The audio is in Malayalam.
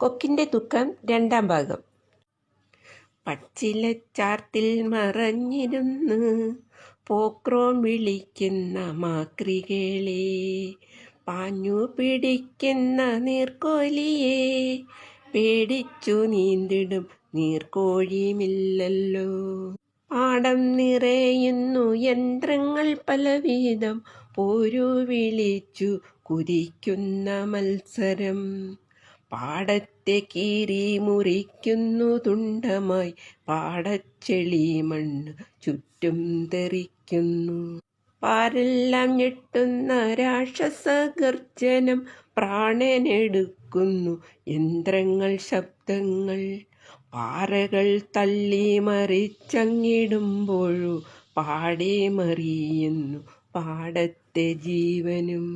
കൊക്കിന്റെ ദുഃഖം രണ്ടാം ഭാഗം. പച്ചിലച്ചാർത്തിൽ മറഞ്ഞിരുന്ന് പോക്രോൺ വിളിക്കുന്ന മാക്രികളെ പാഞ്ഞു പിടിക്കുന്ന നീർക്കോലിയെ പേടിച്ചു നീന്തിടും നീർക്കോഴിയുമില്ലല്ലോ. പാടം നിറയുന്നു യന്ത്രങ്ങൾ പലവിധം പോരു വിളിച്ചു കുതിക്കുന്ന മത്സരം. പാടത്തെ കീറി മുറിക്കുന്നു തുണ്ടമായി പാടച്ചെളി മണ്ണ് ചുറ്റും തെറിക്കുന്നു. പാരെല്ലാം ഞെട്ടുന്ന രാക്ഷസ ഗർജനം പ്രാണനെടുക്കുന്നു യന്ത്രങ്ങൾ ശബ്ദങ്ങൾ പാറകൾ തള്ളി മറിച്ചങ്ങിടുമ്പോഴു പാടെ മറിയുന്നു പാടത്തെ ജീവനും.